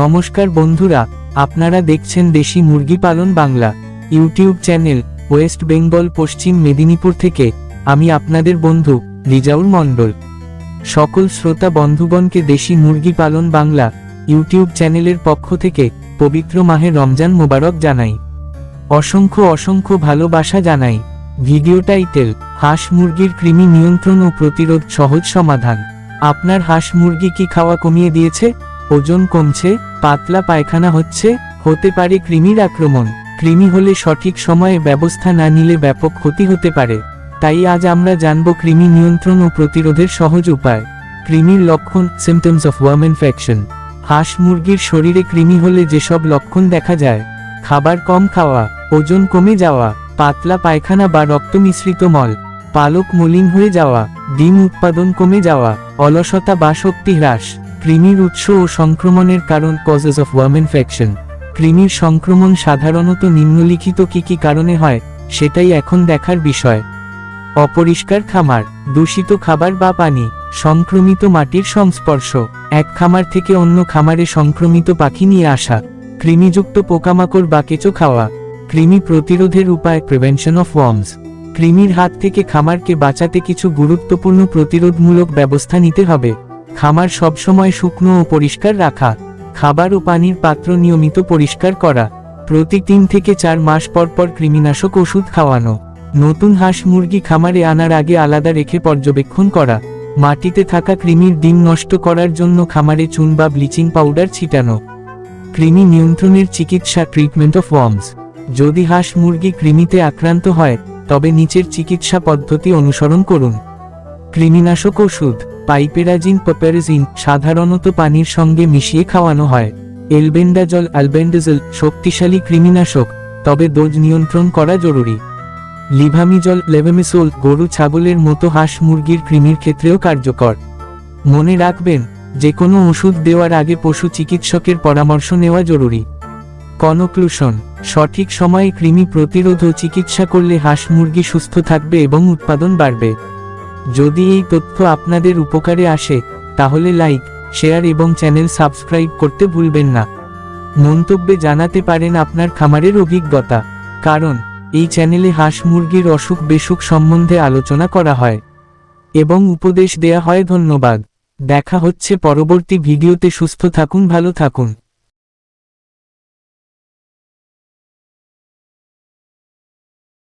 নমস্কার বন্ধুরা, আপনারা দেখছেন দেশি মুরগি পালন Bangla, YouTube channel, West Bengal, Paschim Medinipur থেকে, আমি আপনাদের বন্ধু, রিজাউল মণ্ডল। সকল শ্রোতা বন্ধুগণকে দেশি মুরগি পালন বাংলা, ইউটিউব চ্যানেলের পক্ষ থেকে, পবিত্র মাহে রমজান মোবারক জানাই। অসংখ্য অসংখ্য ভালোবাসা জানাই। ভিডিও টাইটেল, হাঁস মুরগির কৃমি নিয়ন্ত্রণ ও প্রতিরোধ সহজ সমাধান। আপনার হাঁস মুরগি কি খাওয়া কমিয়ে দিয়েছে? ওজন কমছে, পাতলা পায়খানা হচ্ছে, হতে পারে কৃমির আক্রমণ। কৃমি হলে সঠিক সময়ে ব্যবস্থা না নিলে ব্যাপক ক্ষতি হতে পারে। তাই আজ আমরা জানব কৃমি নিয়ন্ত্রণ ও প্রতিরোধের সহজ উপায়। কৃমির লক্ষণ সিমটমস অফ ওয়ার্ম ইনফেকশন হাঁস মুরগির শরীরে কৃমি হলে যেসব লক্ষণ দেখা যায়, খাবার কম খাওয়া, ওজন কমে যাওয়া, পাতলা পায়খানা বা রক্ত মিশ্রিত মল, পালক মলিন হয়ে যাওয়া, ডিম উৎপাদন কমে যাওয়া, অলসতা বা শক্তি হ্রাস। কৃমির উৎস ও সংক্রমণের কারণ কজেস অফ ওয়ার্ম ইনফেকশন কৃমির সংক্রমণ সাধারণত নিম্নলিখিত কি কি কারণে হয়, সেটাই এখন দেখার বিষয়। অপরিষ্কার খামার, দূষিত খাবার বা পানি, সংক্রমিত মাটির সংস্পর্শ, এক খামার থেকে অন্য খামারে সংক্রমিত পাখি নিয়ে আসা, কৃমিযুক্ত পোকামাকড় বা কেঁচো খাওয়া, কৃমি প্রতিরোধের উপায় প্রিভেনশন অফ ওয়ার্মস কৃমির হাত থেকে খামারকে বাঁচাতে কিছু গুরুত্বপূর্ণ প্রতিরোধমূলক ব্যবস্থা নিতে হবে। খামার সবসময় শুকনো ও পরিষ্কার রাখা, খাবার ও পানির পাত্র নিয়মিত পরিষ্কার করা, প্রতি তিন থেকে চার মাস পর পর কৃমিনাশক ওষুধ খাওয়ানো, নতুন হাঁস মুরগি খামারে আনার আগে আলাদা রেখে পর্যবেক্ষণ করা, মাটিতে থাকা কৃমির ডিম নষ্ট করার জন্য খামারে চুন বা ব্লিচিং পাউডার ছিটানো। কৃমি নিয়ন্ত্রণের চিকিৎসা ট্রিটমেন্ট অফ ওয়ার্মস। যদি হাঁস মুরগি কৃমিতে আক্রান্ত হয়, তবে নিচের চিকিৎসা পদ্ধতি অনুসরণ করুন। কৃমিনাশক ওষুধ। পাইপেরাজিন পপেরাজিন সাধারণত পানির সঙ্গে মিশিয়ে খাওয়ানো হয়। এলবেন্ডাজল, অ্যালবেন্ডাজল শক্তিশালী কৃমিনাশক, তবে ডোজ নিয়ন্ত্রণ করা জরুরি। লিভামিজল, লেভেমিসোল, গরু ছাগলের মতো হাঁস মুরগির কৃমির ক্ষেত্রেও কার্যকর। মনে রাখবেন যে কোনো ওষুধ দেওয়ার আগে পশু চিকিৎসকের পরামর্শ নেওয়া জরুরি। কনক্লুশন, সঠিক সময়ে কৃমি প্রতিরোধ ও চিকিৎসা করলে হাঁস মুরগি সুস্থ থাকবে এবং উৎপাদন বাড়বে। যদি এই তথ্য আপনাদের উপকারে আসে, তাহলে লাইক শেয়ার এবং চ্যানেল সাবস্ক্রাইব করতে ভুলবেন না। মন্তব্যে জানাতে পারেন আপনার খামারের অভিজ্ঞতা। কারণ, এই চ্যানেলে হাঁস মুরগির অসুখ বেসুখ সম্বন্ধে আলোচনা করা হয়। এবং উপদেশ দেয়া হয় ধন্যবাদ। দেখা হচ্ছে পরবর্তী ভিডিওতে সুস্থ থাকুন, ভালো থাকুন।